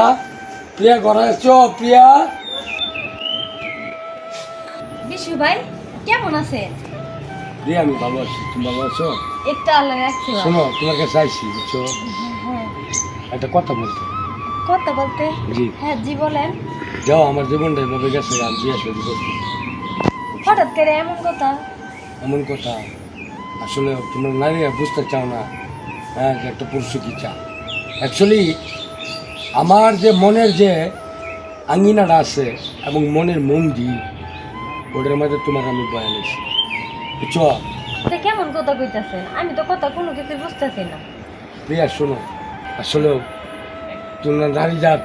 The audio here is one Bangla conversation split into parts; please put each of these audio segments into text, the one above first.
হ্যাঁ? প্রিয়া ঘরে আছো প্রিয়া? বিশু ভাই কেমন আছেন? প্রিয়া আমি ভালো আছি। তুমি ভালো আছো? একটু আল্লাহ রাখছি শোনো তোমাকে চাইছি বুঝছ? হ্যাঁ। একটা কথা বলতো। কথা বলতে? জি। হ্যাঁ জি বলেন। যাও আমার জীবনটা এভাবে গেছে আমি বিয়ে করছি হঠাৎ করে এমন কথা? এমন কথা? আসলে তোমরা নারীরা বুঝতে চাও না হ্যাঁ যে একটা পুরুষ কি চা অ্যাকচুয়ালি আমার যে মনের যে আঙ্গিনাটা আছে এবং মনের মন্দির ওটার মধ্যে তোমার আমি বয়ান এসেছি বুঝছ? কেমন কথা কইতাছেন? আমি তো কথা কোনো কিছু বুঝতেছি না। প্রিয়া শোনো আসলে তোমরা নারী জাত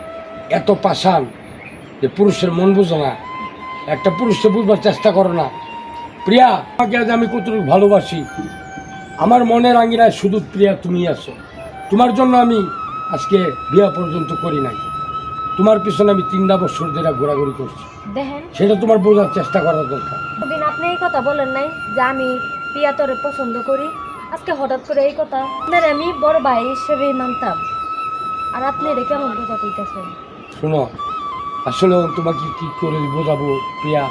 এত পাষাণ যে পুরুষের মন বুঝো না। একটা পুরুষকে বুঝবার চেষ্টা করো না। প্রিয়া তোমাকে আজ আমি কতটুকু ভালোবাসি? আমার মনের আঙ্গিনায় শুধু প্রিয়া তুমি আছো। তোমার জন্য আমি আজকে বিয়া পর্যন্ত করি নাই। তোমার পিছনে আমি তিনটা বছর ধরে ঘোরাঘুরি করছি। দেখেন। সেটা তোমার বোঝার চেষ্টা করা দরকার। দিন আপনি এই কথা বলেন নাই যে আমি পিয়াতরে পছন্দ করি। আজকে হঠাৎ করে এই কথা। আপনার আমি বড় ভাই হিসেবেই মানতাম। আর আপনি এটা কেমন কথা কইতাছেন? শোনো আসলে তোমাকে কি করে বোঝাবো প্রিয়া?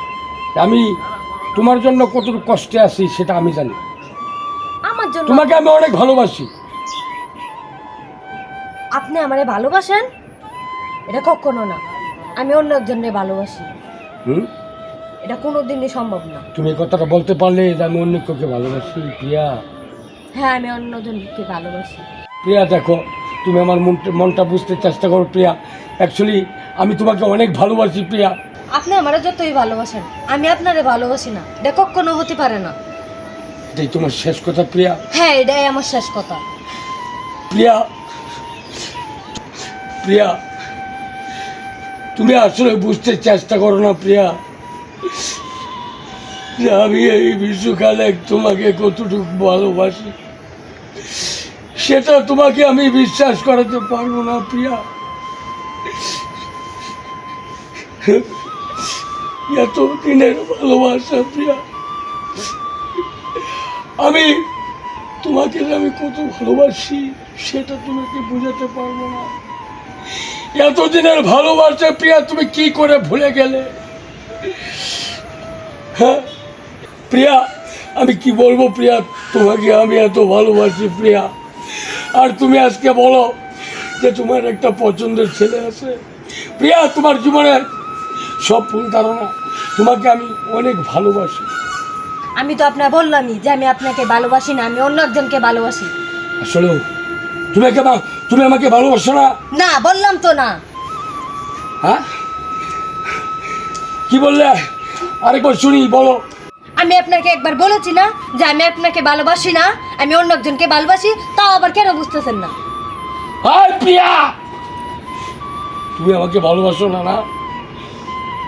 আমি তোমার জন্য কতটুকু কষ্টে আছি সেটা আমি জানি। আমার জন্য তোমাকে আমি অনেক ভালোবাসি। আপনি আমারে ভালোবাসেন? এটা কখনো না। আমি অন্য একজনকে ভালোবাসি। হুম? এটা কোনোদিনই সম্ভব না। তুমি এই কথাটা বলতে পারলে যে আমি অন্য কাউকে ভালোবাসি প্রিয়া? হ্যাঁ আমি অন্যজনকে ভালোবাসি। প্রিয়া দেখো তুমি আমার মনটা মনটা বুঝতে চেষ্টা করো প্রিয়া। অ্যাকচুয়ালি আমি তোমাকে অনেক ভালোবাসি প্রিয়া। আপনি আমারে যতই ভালোবাসেন আমি আপনারে ভালোবাসি না। এটা কখনো হতে পারে না। এটাই তোমার শেষ কথা প্রিয়া। হ্যাঁ এটাই আমার শেষ কথা। প্রিয়া প্রিয়া। তুমি আসলে বুঝতে চেষ্টা করো না, প্রিয়া। আমি এই বিশ্বকালে তোমাকে কতটুকু ভালোবাসি, সেটা তোমাকে আমি বিশ্বাস করাতে পারব না, প্রিয়া। এত দিনের ভালোবাসা, প্রিয়া। আমি তোমাকে আমি কত ভালোবাসি, সেটা তোমাকে বোঝাতে পারব না। এতদিনের ভালোবাসা প্রিয়া তুমি কি করে ভুলে গেলে? হ্যাঁ? প্রিয়া আমি কি বলব প্রিয়া? তোমাকে আমি এত ভালোবাসি প্রিয়া। আর তুমি আজকে বলো যে তোমার একটা পছন্দের ছেলে আছে। প্রিয়া তোমার জীবনের সব ভুল ধারণা। তোমাকে আমি অনেক ভালোবাসি। আমি তো আপনার বললামই যে আমি আপনাকে ভালোবাসি না আমি অন্য একজনকে ভালোবাসি। আসলে তুমি তুমি আমাকে ভালোবাসো না? না বললাম তো না। হ্যাঁ? কি বললে? আরেকবার শুনি বলো। আমি আপনাকে একবার বলেছি না যে আমি আপনাকে ভালোবাসি না আমি অন্য একজনকে ভালোবাসি তাও আবার কেন বুঝতেছেন না? হাই প্রিয়া! তুমি আমাকে ভালোবাসো না না?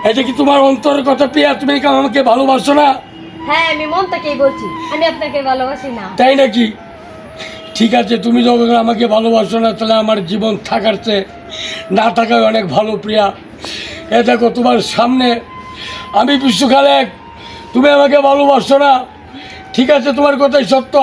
এটা কি তোমার অন্তরের কথা প্রিয়া? তুমি আমাকে ভালোবাসো না? হ্যাঁ আমি মন থেকেই বলছি আমি আপনাকে ভালোবাসি না। তাই নাকি? ঠিক আছে, তুমি যখন আমাকে ভালোবাসো না, তাহলে আমার জীবন থাকার চেয়ে না থাকায় অনেক ভালো, প্রিয়া। এ দেখো, তোমার সামনে আমি বিশ্বকালে, তুমি আমাকে ভালোবাসো না। ঠিক আছে, তোমার কথাই সত্য।